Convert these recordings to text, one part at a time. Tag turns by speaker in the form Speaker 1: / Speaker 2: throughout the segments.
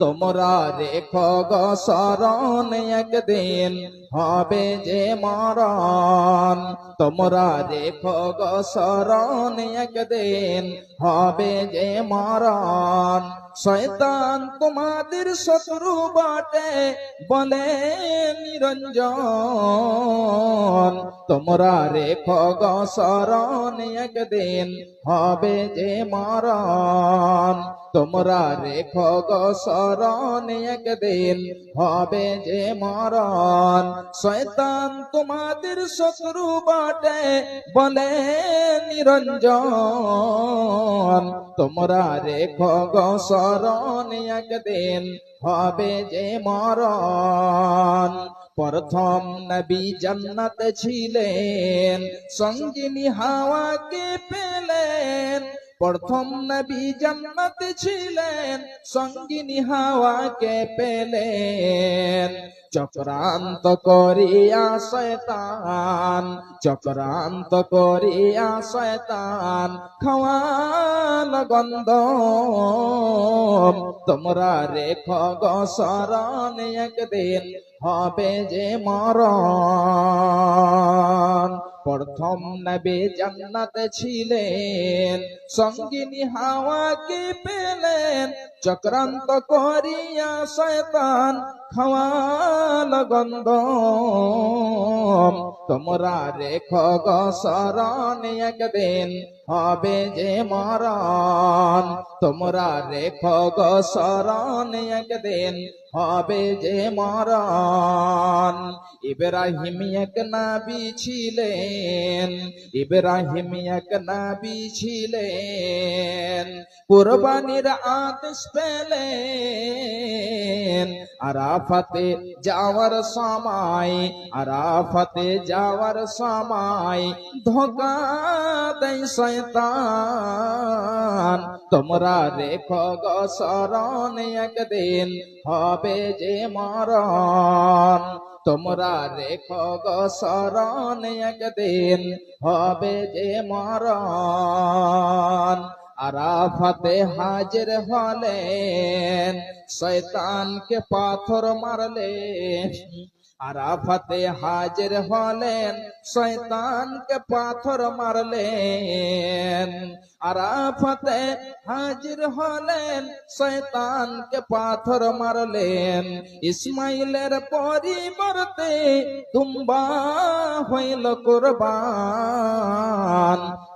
Speaker 1: তোমরা রেখো গো শরণ একদিন, হবে যে মরণ। তোমরা রেখো গো শরণ একদিন, হবে যে মরণ। শয়তান তোমাদের শত্রু বাটে বলে নিরঞ্জন। তোমরা রেখো গো শরণ একদিন, হবে যে মরণ। তোমরা রেখো গো শরণ একদিন, হবে যে মরণ। শয়তান তোমাদের শত্রু বাটে বলে নিরঞ্জন। তোমরা রেখো গো শরণ একদিন, হবে যে মরণ। প্রথম নবী জান্নাতে ছিলেন, সঙ্গিনী হাওয়াকে পেলেন। প্রথম নবী জান্নাতে ছিলেন, সঙ্গিনী হাওয়াকে পেলেন। চক্রান্ত করিয়া শয়তান, চক্রান্ত করিয়া শয়তান খাওয়াল গন্ধ। তোমরা রেখ গসরণ একদিন হবে যে মরণ। প্রথম নবে জান্নাতে ছিলেন। সঙ্গিনী হাওয়াকে পেলেন চক্রান্ত করিয়া শয়তান খাওয়াল গন্ধ। তোমরা রেখ গসরণ একদিন, হবে যে মরণ। তোমরা রেখ গসরণ একদিন, হবে যে মরণ। ইব্রাহিম এক নাবি ছিলেন, ইব্রাহিম এক নাবি ছিলেন। কুরবানির আদেশ পেলেন, আরাফাতে যাওয়ার সময়, আরাফাতে যাওয়ার সময় ধোকা দেয় শয়তান। তোমরা রেখো গো শরণ একদিন, হবে যে মরণ। তোমরা রেখো গো শরণ একদিন, হবে যে মরণ। আরাফাতে হাজির হলেন শয়তানকে পাথর মারলেন। আরাফাতে হাজির হলেন শয়তানকে পাথর মারলেন। আরাফাতে হাজির হলেন, শয়তানকে পাথর মারলেন। ইসমাইলের পরিবর্তে তুম্বা হইল কুরবান।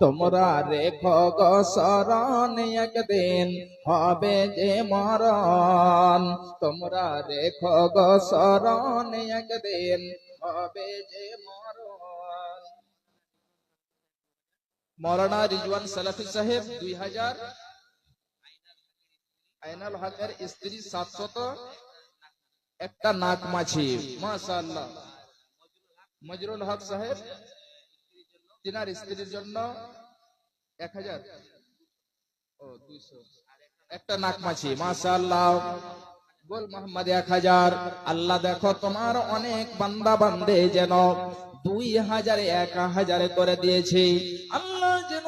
Speaker 1: তোমরা রেখো গো শরণ একদিন, হবে যে মরণ। তোমরা রেখো গো শরণ একদিন, হবে যে মরণ। মৌলানা রিজওয়ান সালাফি সাহেব, দুই হাজার। আইনাল হকের স্ত্রী সাতশত। একটা নাক মাছি মাশাআল্লাহ। মজরুল হক সাহেব, তিনার স্ত্রীর জন্য এক হাজার। ও, দুইশো। একটা নাক মাছি মাশাআল্লাহ। বল মোহাম্মদ এক হাজার। আল্লাহ দেখো, তোমার অনেক বান্দা বান্দে যেন দুই হাজারে এক হাজারে করে দিয়েছে। আল্লাহ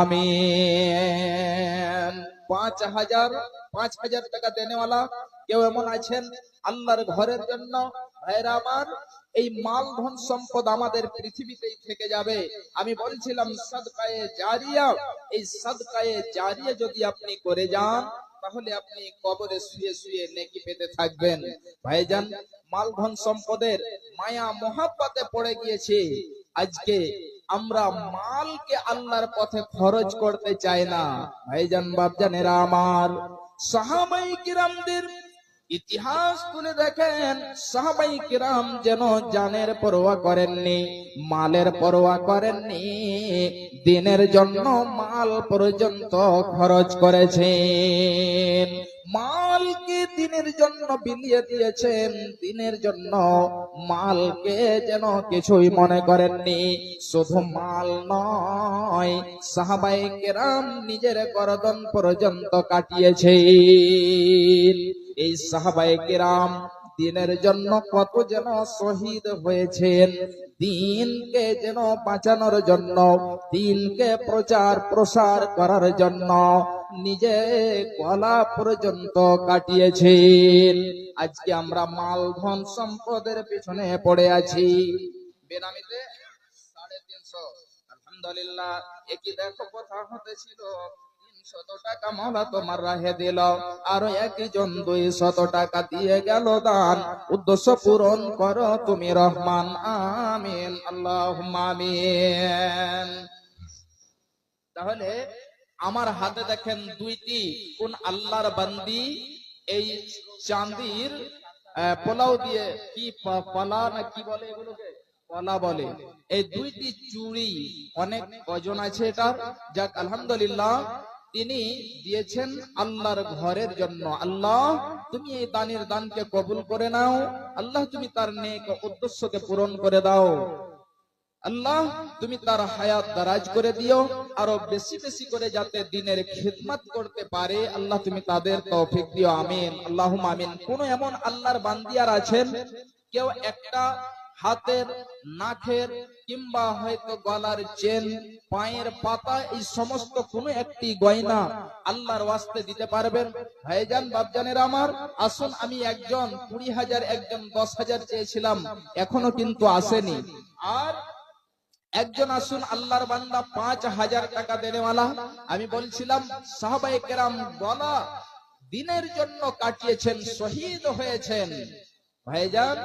Speaker 1: আমিন। পাঁচ হাজার পাঁচ হাজার টাকা দেনেওয়ালা কেউ এমন আছেন? আল্লাহর ঘরের জন্য? ভাইরা আমার, এই মাল ধন সম্পদ আমাদের পৃথিবীতেই থেকে যাবে। আমি বলছিলাম, সদকায়ে জারিয়া, এই সদকায়ে জারিয়া যদি আপনি করে যান, তাহলে আপনি কবরে শুয়ে শুয়ে নেকি পেতে থাকবেন। ভাইজান, মালধন সম্পদের মায়া মহাব্বাতে পড়ে গিয়েছে। আজকে আমরা মালকে আল্লাহর পথে খরচ করতে চাই না। ভাইজান, বাপজানেরা আমার সাহাবাই কিরামদের ইতিহাস তুলে দেখেন সাহাবাই কিরাম যেন জানের পরোয়া করেননি, মালের পরোয়া করেননি, দিনের জন্য মাল পর্যন্ত খরচ করেছেন। মালকে দিনের জন্য বিলিয়ে দিয়েছেন, দিনের জন্য মালকে যেন কিছুই মনে করেননি। শুধু মাল নয় সাহাবাই কেরাম নিজের গরদন পর্যন্ত কাটিয়েছেন। এই সাহাবাই কেরাম দিনের জন্য কত যেন শহীদ হয়েছেন, দিনকে যেন বাঁচানোর জন্য, দিনকে প্রচার প্রসার করার জন্য নিজে গলা পর্যন্ত কাটিয়েছেন। আজকে আমরা মাল, ধন, সম্পদের পিছনে পড়ে আছি। বেনামিতে সাড়ে তিনশো। আলহামদুলিল্লাহ, একই দেখো কথা হতেছিল। শত টাকা তোমার রাহে দিল। আরও একজন দুই শত টাকা দিয়ে গেল দান। করো তুমি রহমান। আমিন আল্লাহ তাহলে আমার হাতে দেখেন দুইটি, কোন আল্লাহর বান্দি, এই চাঁদির পোলাও দিয়ে কি পলা না কি বলে এগুলোকে? পলা বলে। এই দুইটি চুড়ি, অনেক ওজন আছে এটার যাক, আলহামদুলিল্লাহ, তিনি দিয়েছেন আল্লাহর ঘরের জন্য। আল্লাহ, তুমি এই দানের দানকে কবুল করে নাও। আল্লাহ, তুমি তার নেক উদ্দেশ্যকে পূরণ করে দাও। আল্লাহ, তুমি তার হায়াত দারাজ করে দিও, আরও বেশি বেশি করে যাতে দিনের খিদমত করতে পারে। আল্লাহ, তুমি তাদের তৌফিক দিও, আমিন। আল্লাহ আমিন। কোন এমন আল্লাহর বান্দিয়ার আছেন? কেউ একটা হাতের, নাকের কিংবা হয়তো গলার চেন, পায়ের পাতা, এই সমস্ত কোনো একটি গয়না আল্লাহর ওয়াস্তে দিতে পারবেন? ভাইজান বাপজানের আমার, আসুন আমি একজন, কুড়ি হাজার একজন, দশ হাজার চেয়েছিলাম, এখনও কিন্তু আসেনি। আর একজন আসুন, আল্লাহর বান্দা পাঁচ হাজার টাকা দেনেওয়ালা। আমি বলছিলাম সাহবাই কেরাম বলা, দিনের জন্য কাটিয়েছেন, শহীদ হয়েছেন। ভাইজান